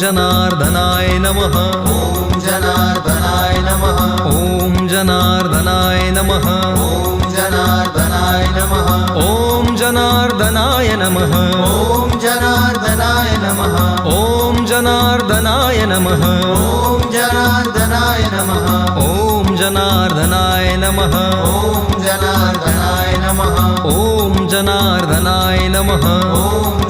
जनार्दनाय नमः ॐ जनार्दनाय नमः ॐ जनार्दनाय नमः ॐ जनार्दनाय नमः ॐ जनार्दनाय नमः ॐ जनार्दनाय नमः ॐ जनार्दनाय नमः ॐ जनार्दनाय नमः ॐ जनार्दनाय नमः ॐ जनार्दनाय नमः ॐ जनार्दनाय नमः ॐ